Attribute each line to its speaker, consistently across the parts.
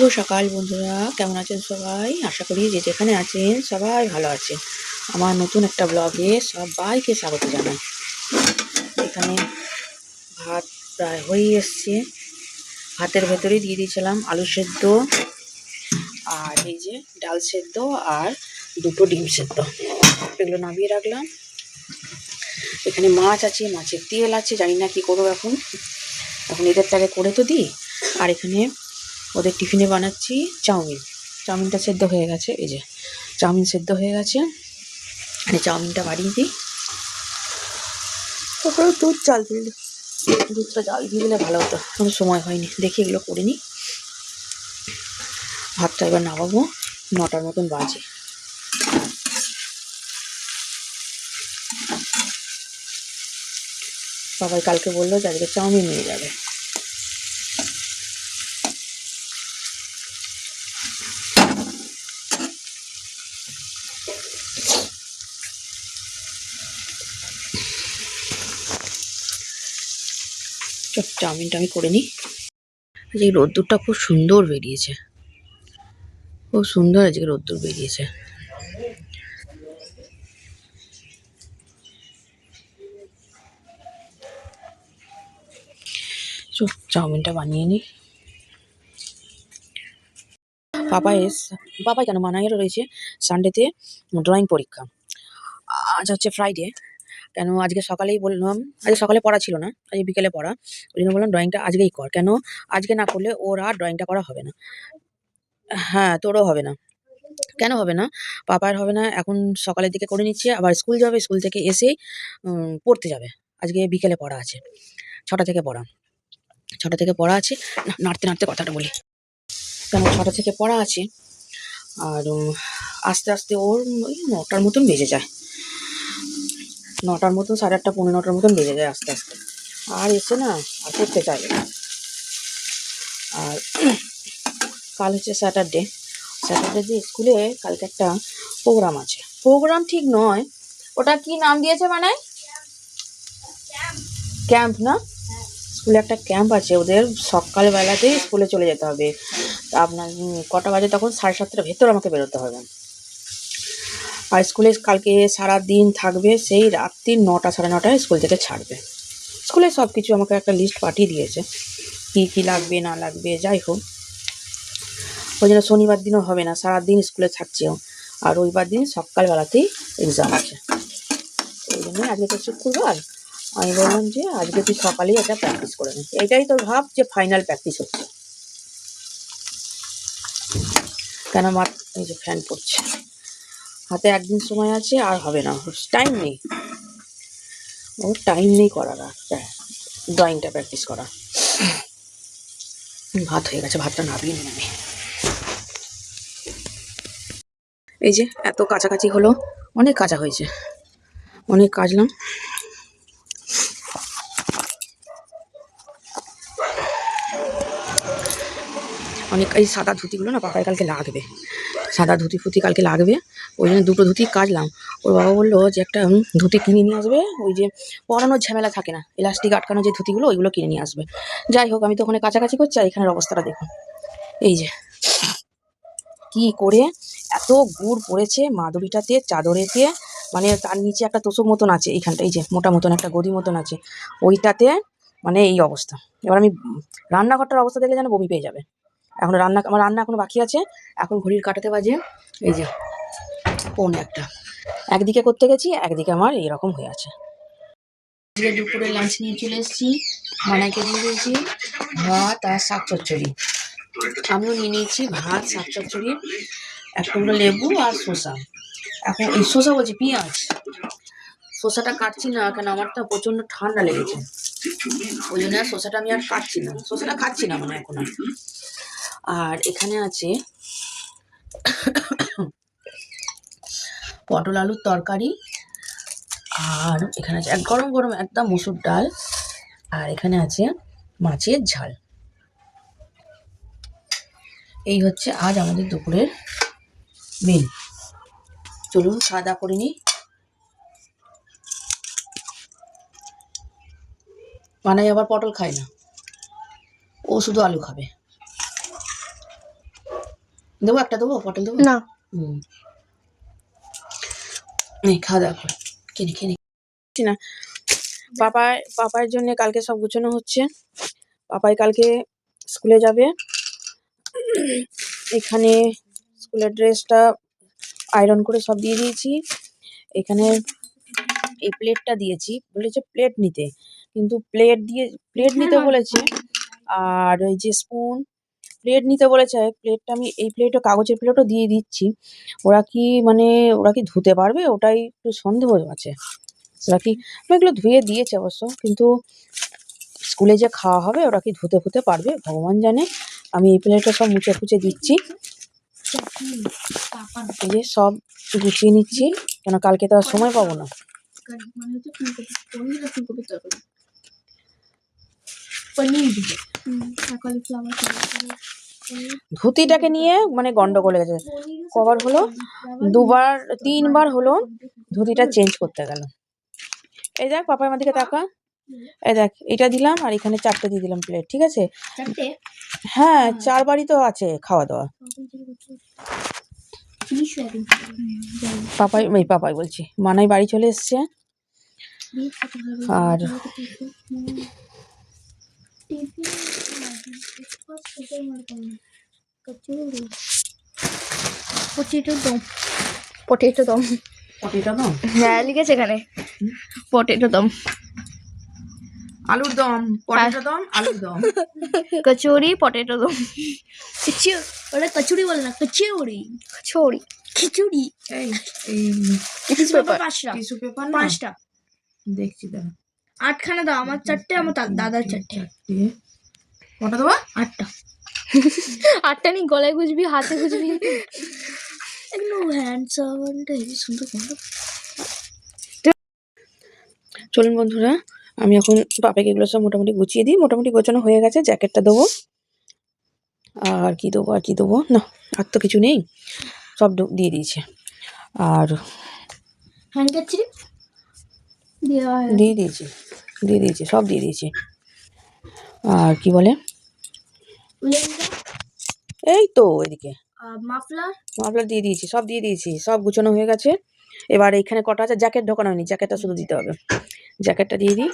Speaker 1: শুভ সকাল বন্ধুরা, কেমন আছেন সবাই? আশা করি যে যেখানে আছেন সবাই ভালো আছেন। আমার নতুন একটা ব্লগে সবাইকে স্বাগত জানাই। এখানে ভাত প্রায় হয়ে এসছে। ভাতের ভেতরে দিয়ে দিয়েছিলাম আলু সেদ্ধ, আর এই যে ডাল সেদ্ধ আর দুটো ডিম সেদ্ধ। এগুলো নামিয়ে রাখলাম। এখানে মাছ আছে, মাছের তেল আছে, জানি না কী করব এখন। এখন এদের তাকে করে তো দিই। আর এখানে ওদের টিফিনে বানাচ্ছি চাউমিন। চাউমিনটা সেদ্ধ হয়ে গেছে, এই যে চাউমিন সেদ্ধ হয়ে গেছে। মানে চাউমিনটা বাড়িয়ে দিই। তারপরে দুধ চাল দিই। দুধটা জাল দিয়ে দিলে ভালো হতো, কোনো সময় হয়নি। দেখি এগুলো করে নিই। ভাতটা এবার নামাবো, নটার মতন বাজে। সবাই কালকে বলল যে আজকে চাউমিন নিয়ে যাবে। চল চাউমিনটা আমি করে নিই আজকে রোদ্দুরটা খুব সুন্দর বেরিয়েছে। খুব সুন্দর আজকে রোদ্দুর বেরিয়েছে। চল চাউমিনটা বানিয়ে নিই পাপা এস পাপাই কেন মানাইয়েরও রয়েছে সানডেতে ড্রয়িং পরীক্ষা। আজ হচ্ছে ফ্রাইডে কেন আজকে সকালেই বললাম, আজকে সকালে পড়া ছিল না, আজকে বিকেলে পড়া, ওই জন্য বললাম ড্রয়িংটা আজকেই কর, কেন আজকে না করলে ওর আর ড্রয়িংটা করা হবে না। হ্যাঁ তোরও হবে না। কেন হবে না? পাপার হবে না, এখন সকালের দিকে করে নিচ্ছে, আবার স্কুল যাবে, স্কুল থেকে এসেই পড়তে যাবে। আজকে বিকেলে পড়া আছে, ছটা থেকে পড়া, ছটা থেকে পড়া আছে নাড়তে নাড়তে কথাটা বলি। কেন ছটা থেকে পড়া আছে, আর আস্তে আস্তে ওর ওই নটার মতন বেজে যায়। নটার মতন, সাড়ে আটটা পনেরো নটার মতন বেজে যায় আস্তে আস্তে। আর এসে না, আর চাইবে না। আর কাল হচ্ছে স্যাটারডে। স্যাটারডে যে স্কুলে কালকে একটা প্রোগ্রাম আছে। প্রোগ্রাম ঠিক নয়। ওটা কি নাম দিয়েছে মানে? ক্যাম্প না? স্কুলে একটা ক্যাম্প আছে, ওদের সকালবেলাতেই স্কুলে চলে যেতে হবে। আপনার কটা বাজে তখন সাড়ে সাতটার ভেতর আমাকে বেরোতে হবে। আর স্কুলে কালকে সারা দিন থাকবে, সেই রাত্রি নটা, সাড়ে নটায় স্কুল থেকে ছাড়বে। স্কুলে সব কিছু আমাকে একটা লিস্ট পাঠিয়ে দিয়েছে, কী কী লাগবে, না লাগবে, যাই হোক। ওই জন্য শনিবার দিনও হবে না, সারাদিন স্কুলে থাকছে ও। আর রবিবার দিন সকালবেলাতেই এক্সাম আছে। ওই জন্য আজকে শুক্রবার আমি বললাম যে আজকে তুই সকালেই একটা প্র্যাকটিস করে নে। এটাই তোর ভাব যে ফাইনাল প্র্যাকটিস হচ্ছে। কেন আমার এই যে ফ্যান পড়ছে হাতে একদিন সময় আছে, আর হবে না। টাইম নেই। ওর টাইম নেই করার আর। ড্রয়িংটা প্র্যাকটিস করা। ভাত হয়ে গেছে, ভাতটা নাবিয়ে নিন আমি। এই যে এত কাছাকাছি হলো, অনেক কাঁচা হয়েছে। অনেক কাচলাম। অনেক, এই সাদা ধুতিগুলো না পাপায় কালকে লাগবে। সাদা ধুতি ফুতি কালকে লাগবে, ওই জন্য দুটো ধুতি কাচলাম। ওর বাবা বলল যে একটা ধুতি কিনে নিয়ে আসবে, ওই যে পরানোর ঝামেলা থাকে না ইলাস্টিক আটকানো যে ধুতিগুলো, ওইগুলো কিনে নিয়ে আসবে। যাই হোক, আমি তো ওখানে কাছাকাছি করছি, আর এখানের অবস্থাটা দেখুন। এই যে, কি করে এত গুড় পড়েছে মাদুরিটাতে, চাদরেতে মানে তার নিচে একটা তোষক মতন আছে এইখানটা এই যে মোটা মতন একটা গদি মতন আছে, ওইটাতে মানে এই অবস্থা। এবার আমি রান্নাঘরটার অবস্থা দেখলে যেন বমি পেয়ে যাবে। এখন রান্না, আমার রান্না এখনও বাকি আছে। এখন ঘড়ির কাটাতে বাজে। এই যে পৌনে একটা। একদিকে করতে গেছি, একদিকে আমার এরকম হয়ে আছে। আজকে দুপুরে লাঞ্চ নিয়ে চলে এসেছি। মানাইকে দিয়ে দিয়েছি। ভাত আর শাক চচ্চড়ি। আমিও নিয়ে নিয়েছি ভাত, শাক চচ্চড়ি, এক টুকরো লেবু আর শসা। এখন এই শসা বলছি পেঁয়াজ। শসাটা কাটছি না, কেন আমার তো প্রচণ্ড ঠান্ডা লেগেছে। ওই জন্য শসাটা আমি আর কাটছি না। শসাটা খাচ্ছি না মানে এখন আর। আর এখানে আছে পটল আলুর তরকারি, আর এখানে আছে এক গরম গরম একদম মুসুর ডাল, আর এখানে আছে মাছের ঝাল। এই হচ্ছে আজ আমাদের দুপুরের মেন। চলুন সাদা করে নিই। মানাই আবার পটল খায় না। ও শুধু আলু খাবে। দেবো একটা দেবো পটল দেবো?
Speaker 2: না।
Speaker 1: হুম। খাওয়া দাওয়া কর। কিনে কিনে। না। পাপার পাপার জন্য কালকে সব গুছানো হচ্ছে। পাপাই কালকে স্কুলে যাবে। এখানে স্কুলের ড্রেসটা আয়রন করে সব দিয়ে দিয়েছি। এখানে এই প্লেটটা দিয়েছি। বলেছে প্লেট নিতে। কিন্তু প্লেট দিয়ে প্লেট নিতে বলেছে। আর ওই যে স্পুন প্লেট নিতে বলেছে প্লেটটা আমি, এই প্লেটও কাগজের প্লেটও দিয়ে দিচ্ছি। ওরা কি মানে ওরা কি ধুতে পারবে? ওটাই একটু সন্দেহ আছে। ওরা কি এগুলো ধুয়ে দিয়েছে অবশ্য, কিন্তু স্কুলে যে খাওয়া হবে, ওরা কি ধুতে ফুতে পারবে? ভগবান জানে। আমি এই প্লেটটা সব মুছে ফুচে দিচ্ছি। যে সব গুছিয়ে নিচ্ছি, কেন কালকে তো আর সময় পাবো না।
Speaker 2: মানে পনির
Speaker 1: ধুতিটাকে নিয়ে মানে গন্ডগোল হয়ে গেছে কবার হলো? দুবার তিনবার হলো ধুতিটা চেঞ্জ করতে গেল। এই দেখ পাপা আমার দিকে তাকা। এই দেখ এটা দিলাম আর এখানে চারটে দিয়ে দিলাম প্লেট ঠিক আছে? হ্যাঁ চারবারই তো আছে খাওয়া দাওয়া। পাপাই এই পাপাই বলছি মানাই বাড়ি চলে এসছে। আর
Speaker 2: পটেটো দম পটেটো দম
Speaker 1: পটেটো দম
Speaker 2: হ্যাঁ লিখেছে এখানে। পটেটো দম
Speaker 1: আলুর দম। পটেটো দম আলুর দম।
Speaker 2: কচুরি পটেটো দম ওটা কচুরি বলে না কচুরি। কচুরি। খিচুড়ি। টিস্যু পেপার পাঁচটা।
Speaker 1: টিস্যু পেপার
Speaker 2: পাঁচটা।
Speaker 1: দেখছি দাঁড়া
Speaker 2: আটখানা দাও আমার চারটে আমার দাদার চারটে।
Speaker 1: কটা দেবো?
Speaker 2: আটটা। আটটা নি গলায় গুজবি হাতে গুজবি। এগুলো হ্যান্ড সাবানটা হেবি সুন্দর গন্ধ
Speaker 1: চলুন বন্ধুরা আমি এখন পাপাকে এগুলো সব মোটামুটি গুছিয়ে দিই। মোটামুটি গোছানো হয়ে গেছে জ্যাকেটটা দেবো। আর কি দেবো আর কি দেবো? না আর তো কিছু নেই। সব দিয়ে দিয়েছে। আর
Speaker 2: হয়
Speaker 1: দিয়ে দিয়েছি দিয়ে দিয়েছি সব দিয়ে দিয়েছি। আর কি বলে? এই তো এদিকে।
Speaker 2: মাফলার।
Speaker 1: মাফলার দিয়ে দিয়েছি সব দিয়ে দিয়েছি সব গুছানো হয়ে গেছে। এবার এখানে কটা আছে? জ্যাকেট ঢোকানো হয়নি জ্যাকেটটা শুধু দিতে হবে। জ্যাকেটটা দিয়ে দিই।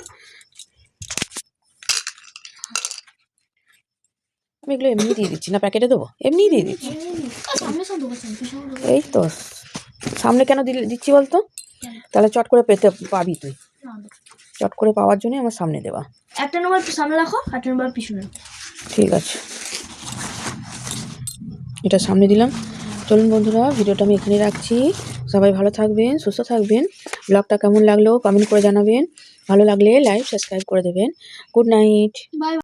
Speaker 1: আমি এগুলো এমনি দিয়ে দিচ্ছি না প্যাকেটে দেবো? এমনি দিয়ে দিচ্ছি। এই তো সামনে কেন দিচ্ছি বলতো? তাহলে চট করে পেতে পাবি তুই। চট করে পাওয়ার জন্য আমার সামনে দেওয়া।
Speaker 2: একটা নম্বর সামনে রাখো একটা নম্বর পিছনে রাখো।
Speaker 1: ঠিক আছে। এটা সামনে দিলাম। চলুন বন্ধুরা, ভিডিওটা আমি এখানে রাখছি। সবাই ভালো থাকবেন, সুস্থ থাকবেন। ব্লগটা কেমন লাগল কমেন্ট করে জানাবেন। ভালো লাগলে লাইক সাবস্ক্রাইব করে দেবেন। Good night
Speaker 2: bye